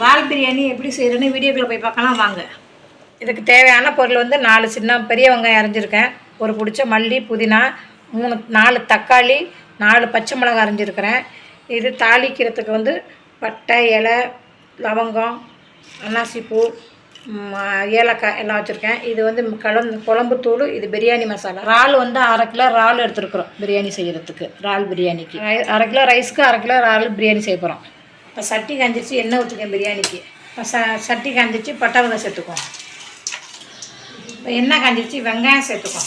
வால் பிரியாணி எப்படி செய்கிறேன்னு வீடியோக்குள்ளே போய் பார்க்கலாம் வாங்க. இதுக்கு தேவையான பொருள் வந்து நாலு சின்ன பெரிய வெங்காயம் அரைஞ்சிருக்கேன். ஒரு பிடிச்ச மல்லி புதினா மூணு நாலு தக்காளி நாலு பச்சை மிளகாய் அரைஞ்சிருக்கிறேன். இது தாளிக்கிறதுக்கு வந்து பட்டை இலை லவங்கம் அன்னாசிப்பூ ஏலக்காய் எல்லாம் வச்சுருக்கேன். இது வந்து கலந்து குழம்புத்தூள் இது பிரியாணி மசாலா. இறால் வந்து அரை கிலோ இறால் எடுத்துருக்குறோம் பிரியாணி செய்கிறதுக்கு இறால் பிரியாணிக்கு. அரை கிலோ ரைஸ்க்கு அரை கிலோ இறால் பிரியாணி செய்ய போகிறோம் இப்போ சட்டி காஞ்சிச்சு எண்ணெய் ஊற்றிக்கேன் பிரியாணிக்கு. இப்போ ச சட்டி காஞ்சிச்சு பட்டை வகை சேர்த்துக்குவோம். இப்போ எண்ணெய் காஞ்சிச்சு வெங்காயம் சேர்த்துக்குவோம்.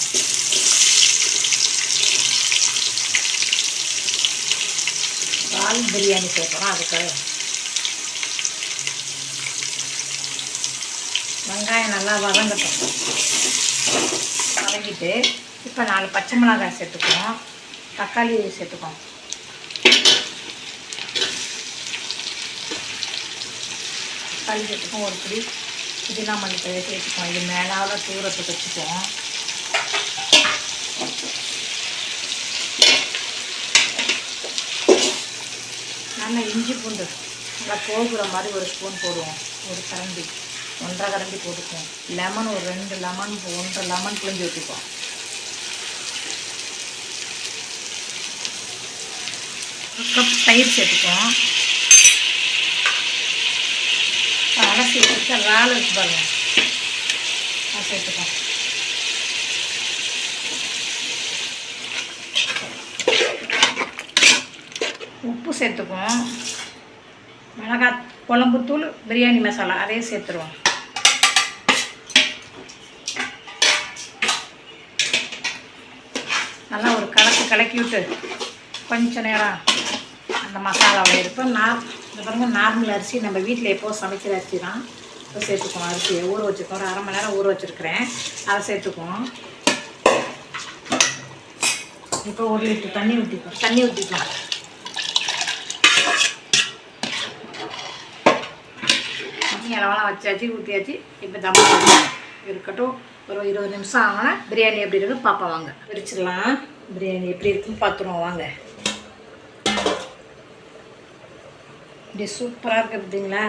பால் பிரியாணி சேர்க்குறோம் அதுக்காக வெங்காயம் நல்லா வதங்கட்டும். வதங்கிட்டு இப்போ நாலு பச்சை மிளகாய் சேர்த்துக்குவோம். தக்காளி சேர்த்துக்குவோம். தக்காளி சேர்த்துக்கும் ஒரு பிடி புதினா மல்லித்தழை சேர்த்துக்குவோம் இது மேலால் தூரத்துக்கு வச்சுக்குவோம் நல்லா இஞ்சி பூண்டு நல்லா போகிற மாதிரி ஒரு ஸ்பூன் போடுவோம். ஒரு கரண்டி ஒன்றரை கரண்டி போட்டுக்குவோம். லெமன் ஒரு ரெண்டு லெமன் ஒன்றரை லெமன் புளிஞ்சு ஊற்றிப்போம் ஒரு கப் தயிர் சேர்த்துக்குவோம். அலசி வச்சு இறால் வச்சு பாருங்க. அதை சேர்த்துக்குவோம் உப்பு சேர்த்துக்குவோம். மிளகாய் குழம்புத்தூள் பிரியாணி மசாலா அதையும் சேர்த்துருவோம். நல்லா ஒரு கலக்கு கலக்கி விட்டு கொஞ்ச நேரம் அந்த மசாலாவை எடுப்போம் நான் இந்த பாருங்க நார்மல் அரிசி நம்ம வீட்டில் எப்போ சமைக்கிற அரிசி தான். இப்போ சேர்த்துக்குவோம் அரிசியை. ஊற வச்சுருக்கோம். ஒரு அரை மணி நேரம் ஊற வச்சுருக்கிறேன். அதை சேர்த்துக்குவோம். இப்போ ஒரு லிட்டர் தண்ணி ஊற்றிக்குவோம் தண்ணி ஊற்றிக்குவோம் தண்ணி அளவெல்லாம் வச்சாச்சு ஊற்றியாச்சு இப்போ தம் இருக்கட்டும். ஒரு இருபது நிமிஷம் ஆகணும் பிரியாணி எப்படி இருக்குன்னு பார்ப்போம். வாங்க. பிரிச்சிடலாம். பிரியாணி எப்படி இருக்குன்னு பார்த்துருவோம். வாங்க. இப்படி சூப்பராக இருக்குது பார்த்தீங்களா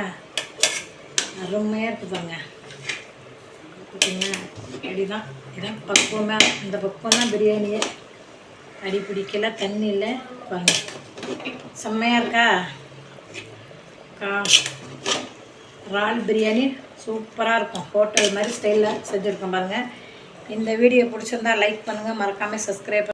அருமையாக இருக்குது பாருங்க. பார்த்தீங்களா இப்படிதான் இதான் பக்குவமாக இந்த பக்குவம் தான் பிரியாணியே அடி பிடிக்கல தண்ணி இல்லை. பாருங்க. செம்மையாக இருக்கா? கா இறால் பிரியாணி சூப்பராக இருக்கும். ஹோட்டல் மாதிரி ஸ்டைலில் செஞ்சுருக்கோம் பாருங்கள் இந்த வீடியோ பிடிச்சிருந்தா லைக் பண்ணுங்கள் மறக்காமல் சப்ஸ்கிரைப்